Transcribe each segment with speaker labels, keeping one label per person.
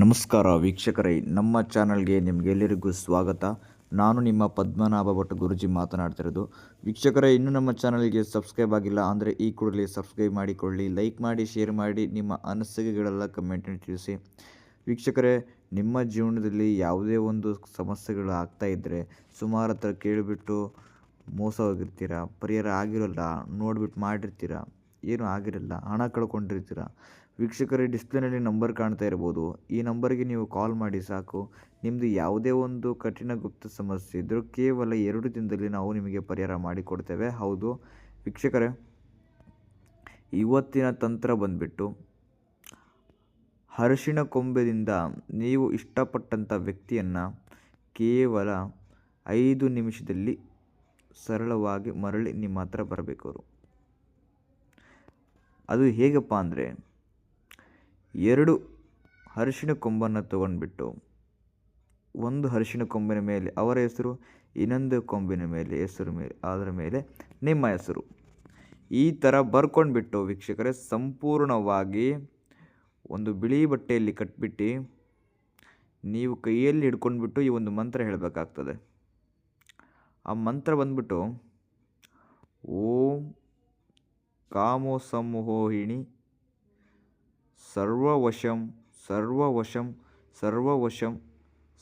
Speaker 1: ನಮಸ್ಕಾರ ವೀಕ್ಷಕರೇ, ನಮ್ಮ ಚಾನಲ್ಗೆ ನಿಮಗೆಲ್ಲರಿಗೂ ಸ್ವಾಗತ. ನಾನು ನಿಮ್ಮ ಪದ್ಮನಾಭ ಭಟ್ ಗುರುಜಿ ಮಾತನಾಡ್ತಿರೋದು. ವೀಕ್ಷಕರೇ, ಇನ್ನೂ ನಮ್ಮ ಚಾನಲ್ಗೆ ಸಬ್ಸ್ಕ್ರೈಬ್ ಆಗಿಲ್ಲ ಅಂದರೆ ಈ ಕೂಡಲೇ ಸಬ್ಸ್ಕ್ರೈಬ್ ಮಾಡಿಕೊಳ್ಳಿ, ಲೈಕ್ ಮಾಡಿ, ಶೇರ್ ಮಾಡಿ, ನಿಮ್ಮ ಅನಿಸಿಕೆಗಳೆಲ್ಲ ಕಮೆಂಟ್ನ ತಿಳಿಸಿ. ವೀಕ್ಷಕರೇ, ನಿಮ್ಮ ಜೀವನದಲ್ಲಿ ಯಾವುದೇ ಒಂದು ಸಮಸ್ಯೆಗಳು ಆಗ್ತಾ ಇದ್ದರೆ ಸುಮಾರು ಹತ್ರ ಕೇಳಿಬಿಟ್ಟು ಮೋಸ ಹೋಗಿರ್ತೀರ, ಪರಿಹಾರ ಆಗಿರೋಲ್ಲ ನೋಡಿಬಿಟ್ಟು ಮಾಡಿರ್ತೀರ? ಏನೂ ಆಗಿರಲ್ಲ ಹಣ ಕಳ್ಕೊಂಡಿರ್ತೀರ? ವೀಕ್ಷಕರೇ, ಡಿಸ್ಪ್ಲೇನಲ್ಲಿ ನಂಬರ್ ಕಾಣ್ತಾ ಇರ್ಬೋದು. ಈ ನಂಬರ್ಗೆ ನೀವು ಕಾಲ್ ಮಾಡಿ ಸಾಕು. ನಿಮ್ಮದು ಯಾವುದೇ ಒಂದು ಕಠಿಣ ಗುಪ್ತ ಸಮಸ್ಯೆ ಇದ್ದರೂ ಕೇವಲ ಎರಡು ದಿನದಲ್ಲಿ ನಾವು ನಿಮಗೆ ಪರಿಹಾರ ಮಾಡಿಕೊಡ್ತೇವೆ. ಹೌದು. ವೀಕ್ಷಕರೇ, ಇವತ್ತಿನ ತಂತ್ರ ಬಂದ್ಬಿಟ್ಟು, ಅರಿಶಿಣ ಕೊಂಬೆದಿಂದ ನೀವು ಇಷ್ಟಪಟ್ಟಂಥ ವ್ಯಕ್ತಿಯನ್ನು ಕೇವಲ ಐದು ನಿಮಿಷದಲ್ಲಿ ಸರಳವಾಗಿ ಮರಳಿ ನಿಮ್ಮ ಹತ್ರ ಬರಬೇಕು ಅದು ಹೇಗಪ್ಪ ಅಂದರೆ ಎರಡು ಅರಿಶಿಣ ಕೊಂಬನ್ನು ತೊಗೊಂಡ್ಬಿಟ್ಟು ಒಂದು ಅರಿಶಿಣ ಕೊಂಬಿನ ಮೇಲೆ ಅವರ ಹೆಸರು, ಇನ್ನೊಂದು ಕೊಂಬಿನ ಮೇಲೆ ಹೆಸರು ಮೇಲೆ ಅದರ ಮೇಲೆ ನಿಮ್ಮ ಹೆಸರು. ಈ ಥರ ಬರ್ಕೊಂಡ್ಬಿಟ್ಟು ವೀಕ್ಷಕರೇ, ಸಂಪೂರ್ಣವಾಗಿ ಒಂದು ಬಿಳಿ ಬಟ್ಟೆಯಲ್ಲಿ ಕಟ್ಬಿಟ್ಟು ನೀವು ಕೈಯಲ್ಲಿ ಹಿಡ್ಕೊಂಡ್ಬಿಟ್ಟು ಈ ಒಂದು ಮಂತ್ರ ಹೇಳಬೇಕಾಗ್ತದೆ. ಆ ಮಂತ್ರ ಬಂದ್ಬಿಟ್ಟು ಓಂ ಕಾಮೋ ಸಂಮೋಹಿಣಿ ಸರ್ವವಶಂ ಸರ್ವವಶಂ ಸರ್ವವಶಂ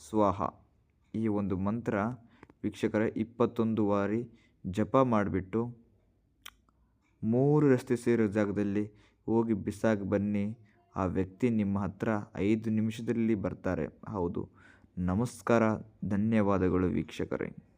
Speaker 1: ಸ್ವಾಹ. ಈ ಒಂದು ಮಂತ್ರ ವೀಕ್ಷಕರ ಇಪ್ಪತ್ತೊಂದು ಬಾರಿ ಜಪ ಮಾಡಿಬಿಟ್ಟು ಮೂರು ರಸ್ತೆ ಸೇರೋ ಜಾಗದಲ್ಲಿ ಹೋಗಿ ಬಿಸಾಕಿ ಬನ್ನಿ. ಆ ವ್ಯಕ್ತಿ ನಿಮ್ಮ ಹತ್ರ ಐದು ನಿಮಿಷದಲ್ಲಿ ಬರ್ತಾರೆ. ಹೌದು. ನಮಸ್ಕಾರ. ಧನ್ಯವಾದಗಳು ವೀಕ್ಷಕರೇ.